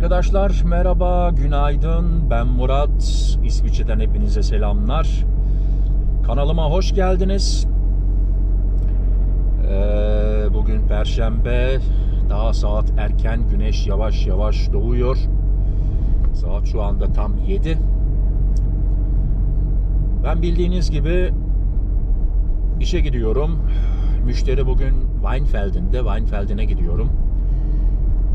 Arkadaşlar merhaba, günaydın. Ben Murat. İsviçre'den hepinize selamlar. Kanalıma hoş geldiniz. Ee, bugün Perşembe. Daha saat erken, güneş yavaş yavaş doğuyor. Saat şu anda tam 7. Ben bildiğiniz gibi işe gidiyorum. Müşteri bugün Weinfelden'de. Weinfelden'e gidiyorum.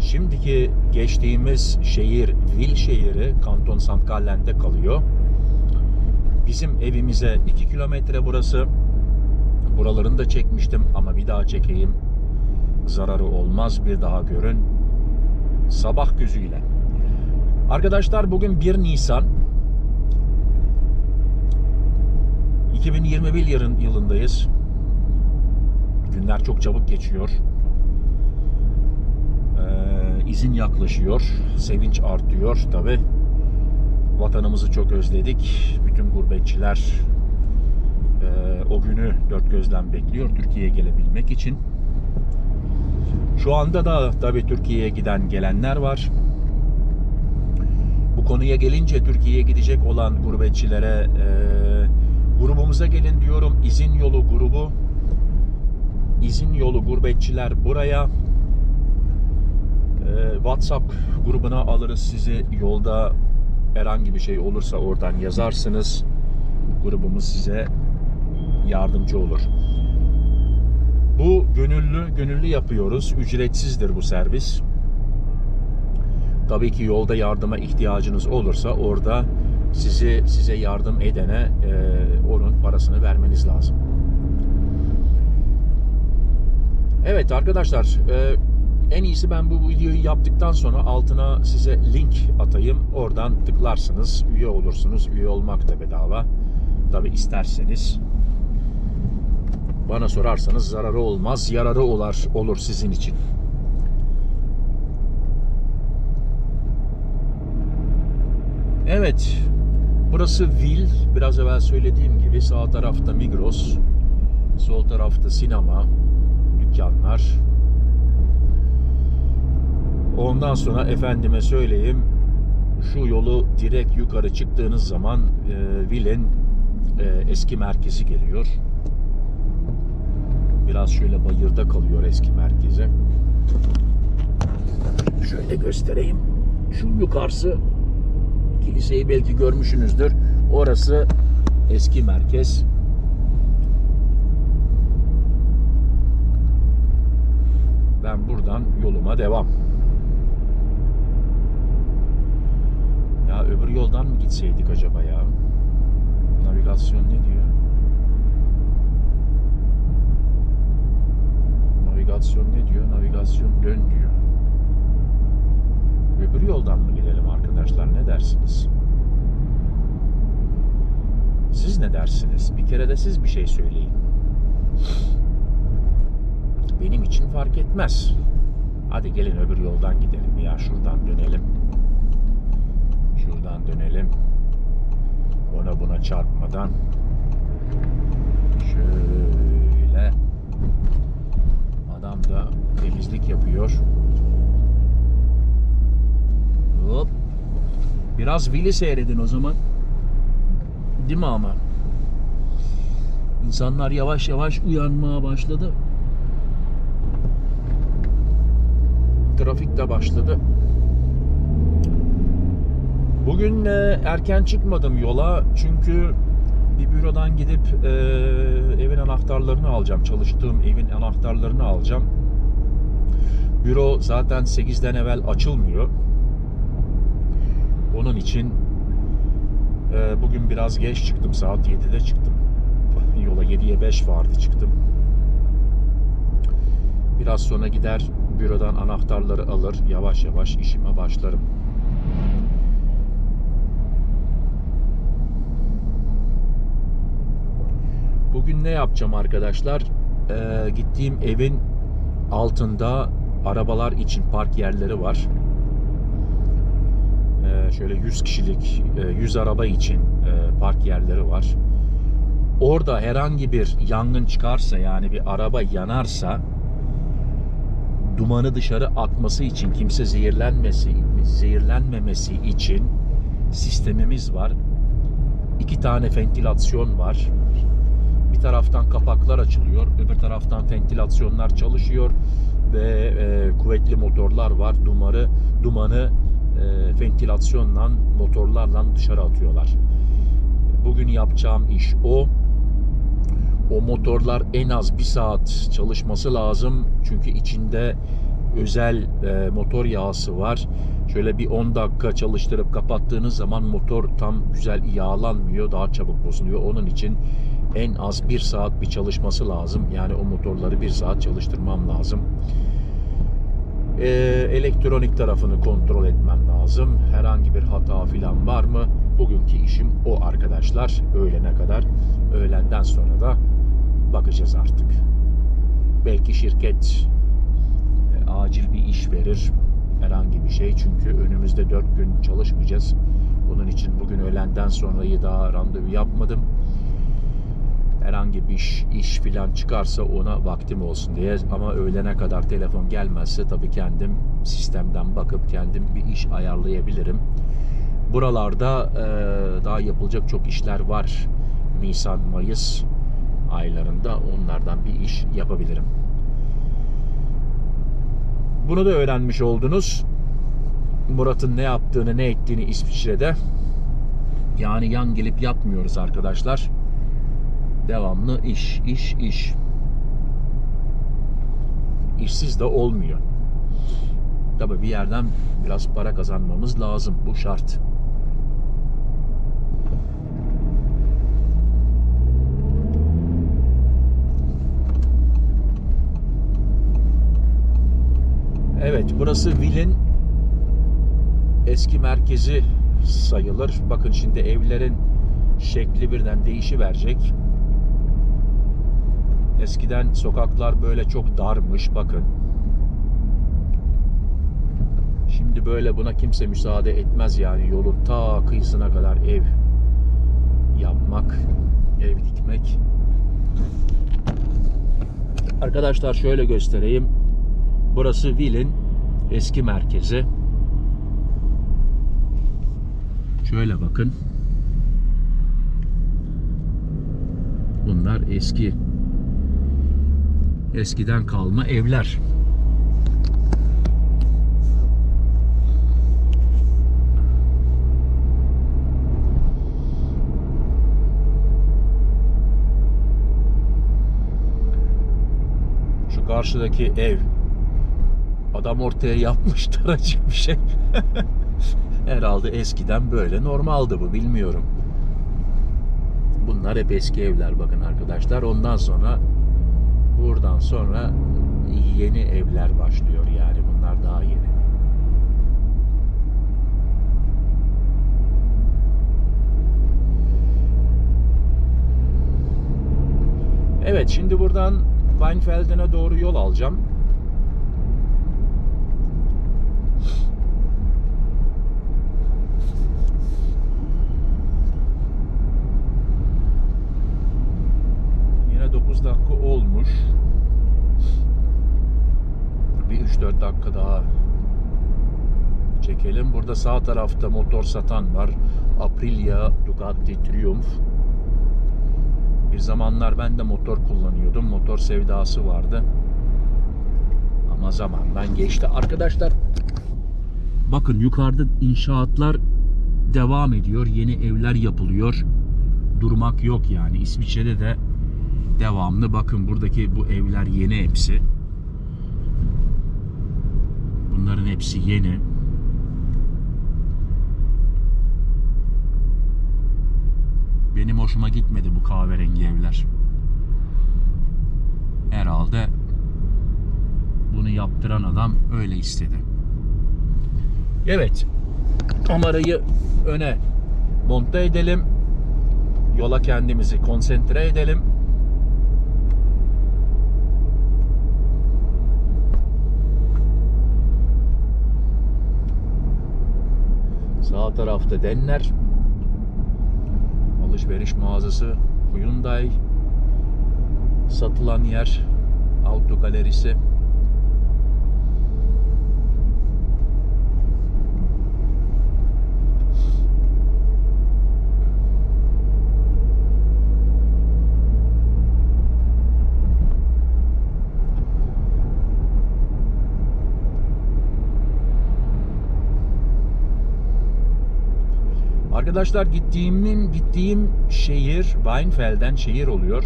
Şimdiki geçtiğimiz şehir Vil şehri Kanton St. Gallen'de kalıyor. Bizim evimize 2 kilometre burası. Buralarını da çekmiştim ama bir daha çekeyim. Zararı olmaz bir daha görün. Sabah gözüyle. Arkadaşlar bugün 1 Nisan. 2021 yılın yılındayız. Günler çok çabuk geçiyor. İzin yaklaşıyor. Sevinç artıyor tabi. Vatanımızı çok özledik. Bütün gurbetçiler e, o günü dört gözle bekliyor Türkiye'ye gelebilmek için. Şu anda da tabi Türkiye'ye giden gelenler var. Bu konuya gelince Türkiye'ye gidecek olan gurbetçilere e, grubumuza gelin diyorum. İzin yolu grubu. İzin yolu gurbetçiler buraya. WhatsApp grubuna alırız sizi. Yolda herhangi bir şey olursa oradan yazarsınız. Grubumuz size yardımcı olur. Bu gönüllü gönüllü yapıyoruz. Ücretsizdir bu servis. Tabii ki yolda yardıma ihtiyacınız olursa orada sizi size yardım edene e, onun parasını vermeniz lazım. Evet arkadaşlar e, en iyisi ben bu videoyu yaptıktan sonra altına size link atayım. Oradan tıklarsınız, üye olursunuz. Üye olmak da bedava. Tabi isterseniz. Bana sorarsanız zararı olmaz, yararı olar, olur sizin için. Evet, burası Vil. Biraz evvel söylediğim gibi sağ tarafta Migros, sol tarafta sinema, dükkanlar, Ondan sonra efendime söyleyeyim şu yolu direkt yukarı çıktığınız zaman e, Vil'in e, eski merkezi geliyor. Biraz şöyle bayırda kalıyor eski merkezi. Şöyle göstereyim. Şu yukarısı kiliseyi belki görmüşsünüzdür. Orası eski merkez. Ben buradan yoluma devam. Ya öbür yoldan mı gitseydik acaba ya? Navigasyon ne diyor? Navigasyon ne diyor? Navigasyon dön diyor. Öbür yoldan mı gidelim arkadaşlar? Ne dersiniz? Siz ne dersiniz? Bir kere de siz bir şey söyleyin. Benim için fark etmez. Hadi gelin öbür yoldan gidelim ya. Şuradan dönelim. Şuradan dönelim. Ona buna çarpmadan. Şöyle. Adam da temizlik yapıyor. Hop. Biraz Vili seyredin o zaman. Değil mi ama? İnsanlar yavaş yavaş uyanmaya başladı. Trafik de başladı. Bugün e, erken çıkmadım yola çünkü bir bürodan gidip e, evin anahtarlarını alacağım. Çalıştığım evin anahtarlarını alacağım. Büro zaten 8'den evvel açılmıyor. Onun için e, bugün biraz geç çıktım. Saat 7'de çıktım. Yola 7'ye 5 vardı çıktım. Biraz sonra gider bürodan anahtarları alır. Yavaş yavaş işime başlarım. Bugün ne yapacağım arkadaşlar? Ee, gittiğim evin altında arabalar için park yerleri var. Ee, şöyle 100 kişilik, e, 100 araba için e, park yerleri var. Orada herhangi bir yangın çıkarsa yani bir araba yanarsa dumanı dışarı atması için kimse zehirlenmesi zehirlenmemesi için sistemimiz var. İki tane ventilasyon var. Taraftan kapaklar açılıyor, öbür taraftan ventilasyonlar çalışıyor ve e, kuvvetli motorlar var. Dumanı dumanı e, ventilasyonla motorlarla dışarı atıyorlar. Bugün yapacağım iş o. O motorlar en az bir saat çalışması lazım. Çünkü içinde özel e, motor yağısı var. Şöyle bir 10 dakika çalıştırıp kapattığınız zaman motor tam güzel yağlanmıyor. Daha çabuk bozuluyor. Onun için en az bir saat bir çalışması lazım. Yani o motorları bir saat çalıştırmam lazım. E, elektronik tarafını kontrol etmem lazım. Herhangi bir hata falan var mı? Bugünkü işim o arkadaşlar. Öğlene kadar. Öğlenden sonra da bakacağız artık. Belki şirket e, acil bir iş verir. Herhangi bir şey. Çünkü önümüzde 4 gün çalışmayacağız. Bunun için bugün öğlenden sonrayı daha randevu yapmadım. Herhangi bir iş, iş filan çıkarsa ona vaktim olsun diye. Ama öğlene kadar telefon gelmezse tabii kendim sistemden bakıp kendim bir iş ayarlayabilirim. Buralarda e, daha yapılacak çok işler var. Nisan, Mayıs aylarında onlardan bir iş yapabilirim. Bunu da öğrenmiş oldunuz. Murat'ın ne yaptığını, ne ettiğini İsviçre'de. Yani yan gelip yapmıyoruz arkadaşlar. Devamlı iş, iş, iş. İşsiz de olmuyor. Tabii bir yerden biraz para kazanmamız lazım. Bu şart. Evet, burası Vil'in eski merkezi sayılır. Bakın şimdi evlerin şekli birden değişi verecek. Eskiden sokaklar böyle çok darmış bakın. Şimdi böyle buna kimse müsaade etmez yani yolun ta kıyısına kadar ev yapmak, ev dikmek. Arkadaşlar şöyle göstereyim. Burası Vil'in eski merkezi. Şöyle bakın. Bunlar eski eskiden kalma evler. Şu karşıdaki ev adam ortaya yapmış daracık bir şey. Herhalde eskiden böyle normaldi bu bilmiyorum. Bunlar hep eski evler bakın arkadaşlar. Ondan sonra buradan sonra yeni evler başlıyor yani bunlar daha yeni. Evet şimdi buradan Weinfelden'e doğru yol alacağım. Yine 9 dakika olmuş. Bir 3-4 dakika daha çekelim. Burada sağ tarafta motor satan var. Aprilia Ducati Triumph. Bir zamanlar ben de motor kullanıyordum. Motor sevdası vardı. Ama zamandan geçti. Arkadaşlar bakın yukarıda inşaatlar devam ediyor. Yeni evler yapılıyor. Durmak yok yani. İsviçre'de de devamlı bakın buradaki bu evler yeni hepsi. Bunların hepsi yeni. Benim hoşuma gitmedi bu kahverengi evler. Herhalde bunu yaptıran adam öyle istedi. Evet. Kamerayı öne monte edelim. Yola kendimizi konsantre edelim. Tarafta Denler. Alışveriş mağazası Hyundai. Satılan yer Auto Galerisi. Arkadaşlar gittiğimin gittiğim şehir Weinfeld'den şehir oluyor.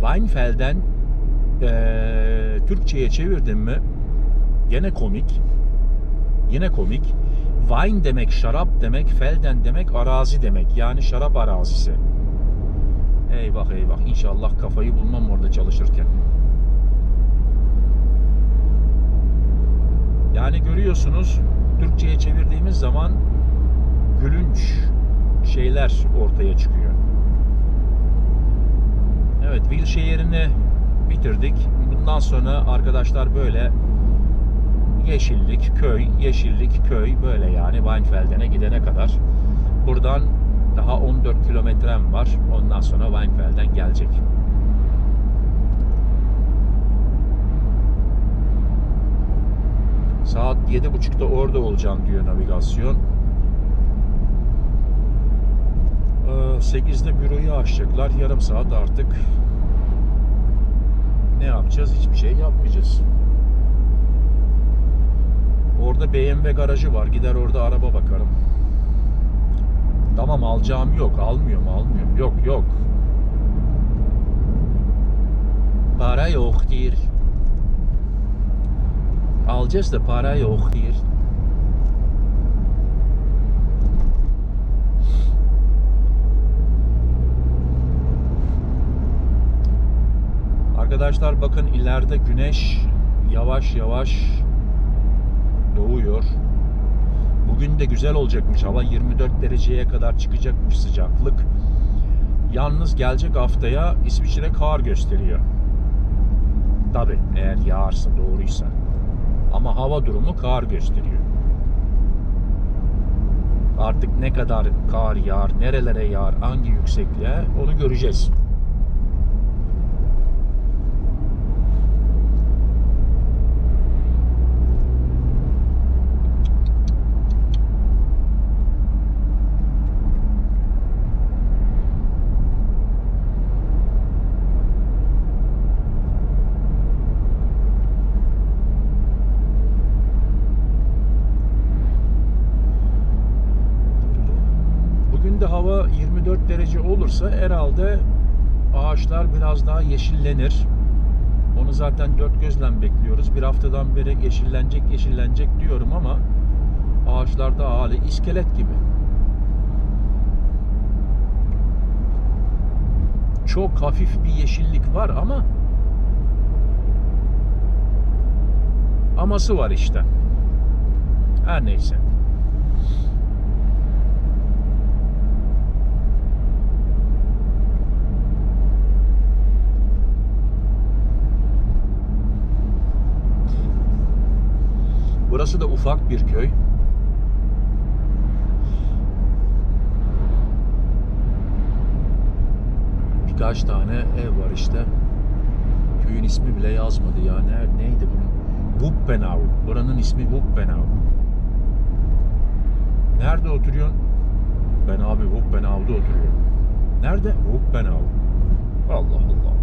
Weinfeld'den eee, Türkçe'ye çevirdim mi gene komik. Yine komik. Wein demek şarap demek, Felden demek arazi demek. Yani şarap arazisi. Eyvah eyvah. İnşallah kafayı bulmam orada çalışırken. Yani görüyorsunuz Türkçe'ye çevirdiğimiz zaman gülünç şeyler ortaya çıkıyor. Evet, Vil şehrini bitirdik. Bundan sonra arkadaşlar böyle yeşillik, köy, yeşillik, köy böyle yani Weinfelden'e gidene kadar. Buradan daha 14 kilometrem var. Ondan sonra Weinfelden gelecek. Saat 7.30'da orada olacağım diyor navigasyon. Ee, 8'de büroyu açacaklar. Yarım saat artık ne yapacağız? Hiçbir şey yapmayacağız. Orada BMW garajı var. Gider orada araba bakarım. Tamam alacağım yok. Almıyorum almıyorum. Yok yok. Para yok değil. Alacağız da para yok değil. Arkadaşlar bakın ileride güneş yavaş yavaş doğuyor. Bugün de güzel olacakmış. Hava 24 dereceye kadar çıkacakmış sıcaklık. Yalnız gelecek haftaya İsviçre kar gösteriyor. Tabi eğer yağarsa doğruysa. Ama hava durumu kar gösteriyor. Artık ne kadar kar yağar, nerelere yağar, hangi yüksekliğe onu göreceğiz. Bugün de hava 24 derece olursa herhalde ağaçlar biraz daha yeşillenir. Onu zaten dört gözle bekliyoruz. Bir haftadan beri yeşillenecek yeşillenecek diyorum ama ağaçlarda hali iskelet gibi. Çok hafif bir yeşillik var ama aması var işte. Her neyse. Burası da ufak bir köy. Birkaç tane ev var işte. Köyün ismi bile yazmadı ya. Ne, neydi bunun? Wuppenau. Buranın ismi Wuppenau. Nerede oturuyorsun? Ben abi Wuppenau'da oturuyorum. Nerede? Wuppenau. Allah Allah.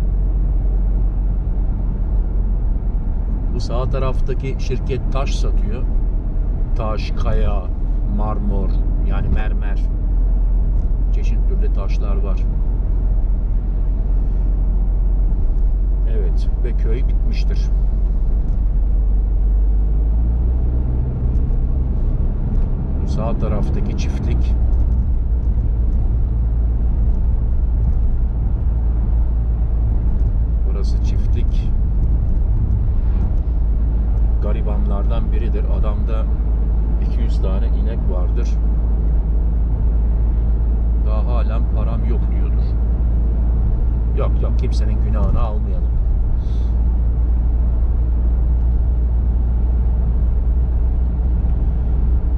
Bu sağ taraftaki şirket taş satıyor. Taş, kaya, marmor yani mermer. Çeşit türlü taşlar var. Evet ve köy bitmiştir. Bu sağ taraftaki çiftlik Burası çiftlik garibanlardan biridir. Adamda 200 tane inek vardır. Daha halen param yok diyordur. Yok yok kimsenin günahını almayalım.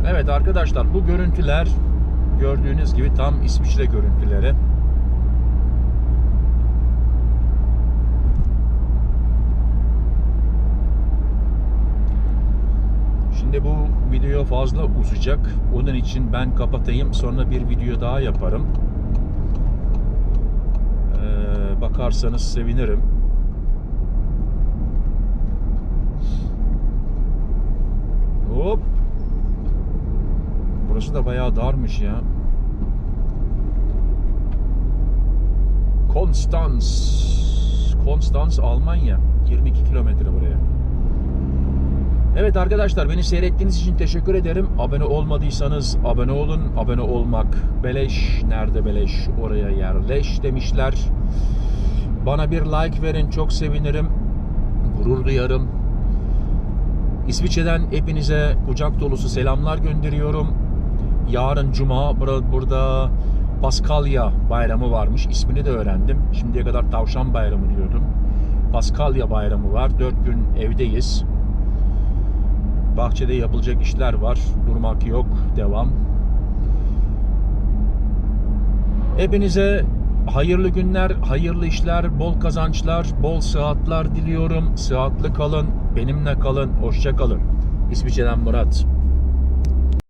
Evet arkadaşlar bu görüntüler gördüğünüz gibi tam İsviçre görüntüleri. Şimdi bu video fazla uzayacak. Onun için ben kapatayım. Sonra bir video daha yaparım. Ee, bakarsanız sevinirim. Hop. Burası da bayağı darmış ya. Konstanz. Konstanz Almanya. 22 kilometre buraya. Evet arkadaşlar beni seyrettiğiniz için teşekkür ederim. Abone olmadıysanız abone olun. Abone olmak beleş. Nerede beleş oraya yerleş demişler. Bana bir like verin çok sevinirim. Gurur duyarım. İsviçre'den hepinize kucak dolusu selamlar gönderiyorum. Yarın cuma bura- burada Paskalya bayramı varmış. İsmini de öğrendim. Şimdiye kadar tavşan bayramı diyordum. Paskalya bayramı var. Dört gün evdeyiz. Bahçede yapılacak işler var. Durmak yok. Devam. Hepinize hayırlı günler, hayırlı işler, bol kazançlar, bol sıhhatler diliyorum. Sıhhatli kalın, benimle kalın, hoşça kalın. İsviçre'den Murat.